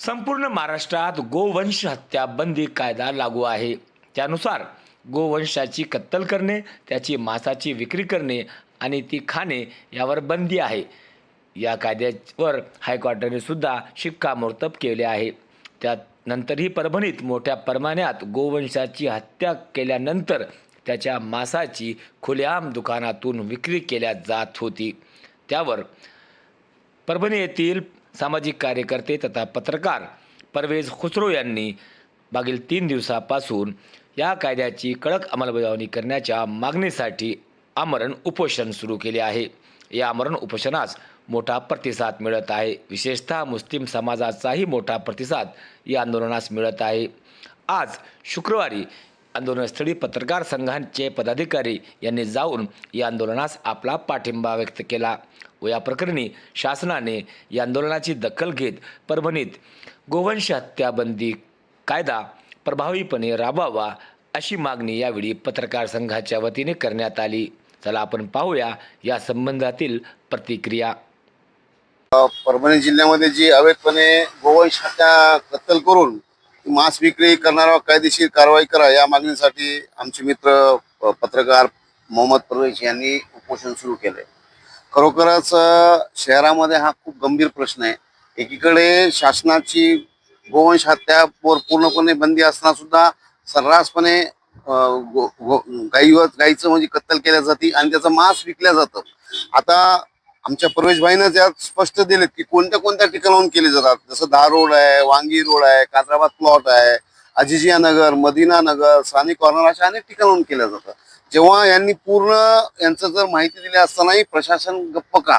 संपूर्ण महाराष्ट्रात गोवंश हत्या बंदी कायदा लागू आहे. त्यानुसार गोवंशाची कत्तल करणे त्याची मांसाची विक्री करणे आणि ती खाणे यावर बंदी आहे. या कायद्यावर हायकोर्टाने सुद्धा शिक्कामोर्तब केले आहे. त्यानंतरही परभणीत मोठ्या प्रमाणात गोवंशाची हत्या केल्यानंतर त्याच्या मांसाची खुलेआम दुकानातून विक्री केल्या जात होती. त्यावर परभणी येथील सामाजिक कार्यकर्ते तथा पत्रकार परवेज खुसरो यांनी मागील तीन दिवसापासून या कायद्याची कडक अंमलबजावणी करण्याच्या मागणीसाठी आमरण उपोषण सुरू केले आहे. या आमरण उपोषणास मोठा प्रतिसाद मिळत आहे. विशेषतः मुस्लिम समाजाचाही मोठा प्रतिसाद या आंदोलनास मिळत आहे. आज शुक्रवारी आंदोलनस्थळी पत्रकार संघांचे पदाधिकारी यांनी जाऊन या आंदोलनास आपला पाठिंबा व्यक्त केला. व या प्रकरणी शासनाने या आंदोलनाची दखल घेत परभणीत गोवंश हत्याबंदी कायदा प्रभावीपणे राबवावा अशी मागणी यावेळी पत्रकार संघाच्या वतीने करण्यात आली. चला आपण पाहूया या संबंधातील प्रतिक्रिया. परभणी जिल्ह्यामध्ये जी अवैधपणे गोवंश हत्या कत्तल करून मांस विक्री करणारा कायदेशीर कारवाई करा या मागणीसाठी आमचे मित्र पत्रकार मोहम्मद परवेश यांनी उपोषण सुरू केले खरोखरच शहरामध्ये हा खूप गंभीर प्रश्न आहे. एकीकडे शासनाची गोवंश हत्या पूर्णपणे बंदी असताना सुद्धा सर्रासपणे गाईवर गाईचं म्हणजे कत्तल केल्या जाते आणि त्याचं मांस विकल्या जातं. आता आमच्या प्रवेशभाईनं त्यात स्पष्ट दिलेत की कोणत्या कोणत्या ठिकाणाहून केले जातात जसं दहा रोड आहे वांगी रोड आहे कादराबाद प्लॉट आहे अजिजिया नगर मदिना नगर सानी कॉर्नर अशा अनेक ठिकाणाहून केल्या जातात. जेव्हा यांनी पूर्ण यांचं जर माहिती दिली असतानाही प्रशासन गप्प का?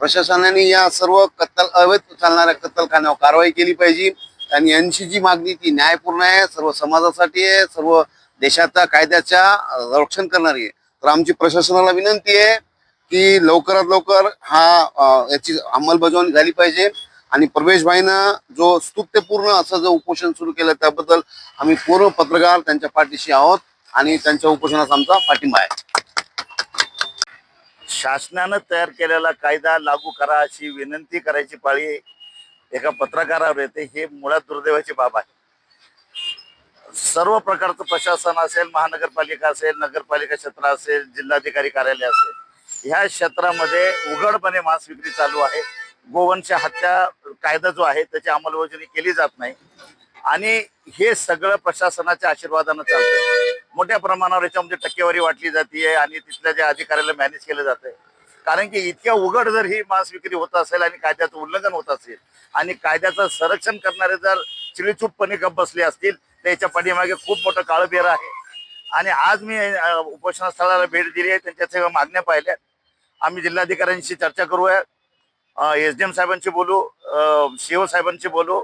प्रशासनाने या सर्व कत्तल अवैध चालणाऱ्या कत्तलखान्यावर कारवाई केली पाहिजे. आणि यांची जी मागणी ती न्यायपूर्ण आहे सर्व समाजासाठी आहे सर्व देशाच्या कायद्याच्या रक्षण करणारी आहे. तर आमची प्रशासनाला विनंती आहे की लवकरात लवकर हा याची अंमलबजावणी झाली पाहिजे. आणि प्रवेशभाईनं जो स्तुत्यपूर्ण असं जो उपोषण सुरू केलं त्याबद्दल आम्ही पूर्ण पत्रकार त्यांच्या पाठीशी आहोत. आणि त्यांच्या उपोषणाचा आमचा पाठिंबा आहे. शासनानं तयार केलेला कायदा लागू करा अशी विनंती करायची पाळी एका पत्रकारावर येते. हे मुळात दुर्दैवाची बाब आहे. सर्व प्रकारचं प्रशासन असेल महानगरपालिका असेल नगरपालिका क्षेत्र असेल जिल्हाधिकारी कार्यालय असेल ह्या क्षेत्रामध्ये उघडपणे मांस विक्री चालू आहे. गोवंश हत्या कायदा जो आहे त्याची अंमलबजावणी केली जात नाही. आणि हे सगळं प्रशासनाच्या आशीर्वादानं चालतं मोठ्या प्रमाणावर याच्यामध्ये म्हणजे टक्केवारी वाटली जाते आणि तिथल्या ज्या अधिकाऱ्याला मॅनेज केलं जातंय. कारण की इतक्या उघड जर ही मांस विक्री होत असेल आणि कायद्याचं उल्लंघन होत असेल आणि कायद्याचं संरक्षण करणारे जर चिळीचूपपणे गप बसले असतील तर याच्या पाठीमागे खूप मोठं काळबेर आहे. आणि आज मी उपोषणस्थळाला स्थळाला भेट दिली आहे त्यांच्या सगळ्या मागण्या पाहिल्या आम्ही जिल्हाधिकाऱ्यांशी चर्चा करूया. एस डी एम साहेबांशी बोलू सीओ साहेबांशी बोलू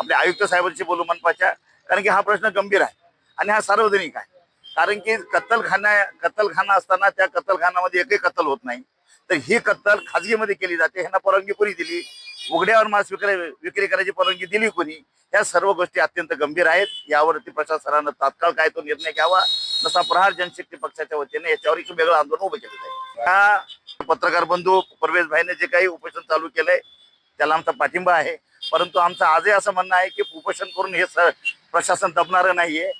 आपल्या आयुक्त साहेबांशी बोलू मनपाच्या कारण की हा प्रश्न गंभीर आहे. आणि हा सार्वजनिक आहे. कारण की कत्तलखाना कत्तलखाना असताना त्या कत्तलखानामध्ये एकही कत्तल होत नाही. तर ही कत्तल खाजगीमध्ये केली जाते. ह्यांना परवानगी कोणी दिली? उघड्यावर मांस विक्री विक्री करायची परवानगी दिली कोणी? ह्या सर्व गोष्टी अत्यंत गंभीर आहेत. यावरती प्रशासनानं तात्काळ काय तो निर्णय घ्यावा तसा प्रहार जनशक्ती पक्षाच्या वतीने याच्यावर एक वेगळं आंदोलन उभं केलं जाईल हा पत्रकार बंधू परवेश भाईने जे काही उपोषण चालू केलंय त्याला आमचा पाठिंबा आहे. परंतु आमचं आजही असं म्हणणं आहे की उपोषण करून हे प्रशासन दबणारं नाहीये.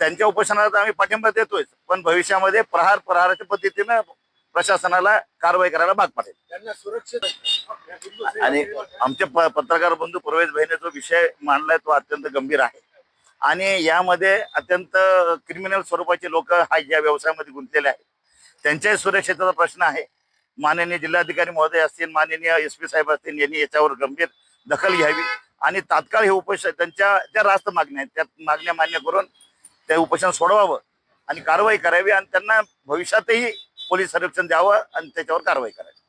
त्यांच्या उपोषणाला आम्ही पाठिंबा देतोय पण भविष्यामध्ये प्रहार प्रहाराच्या पद्धतीनं प्रशासनाला कारवाई करायला भाग पडेल. आणि आमचे पत्रकार बंधू प्रवेश भाईने जो विषय मांडलाय तो अत्यंत गंभीर आहे. आणि यामध्ये अत्यंत क्रिमिनल स्वरूपाचे लोक हा या व्यवसायामध्ये गुंतलेले आहेत. त्यांच्याही सुरक्षेचा प्रश्न आहे. माननीय जिल्हाधिकारी महोदय असतील माननीय एस पी साहेब असतील यांनी याच्यावर गंभीर दखल घ्यावी. आणि तात्काळ हे उपोषण त्यांच्या ज्या रास्त मागण्या आहेत त्या मागण्या मान्य करून ते उपोषण सोडवावं आणि कारवाई करावी आणि त्यांना भविष्यातही पोलीस संरक्षण द्यावं आणि त्याच्यावर कारवाई करावी.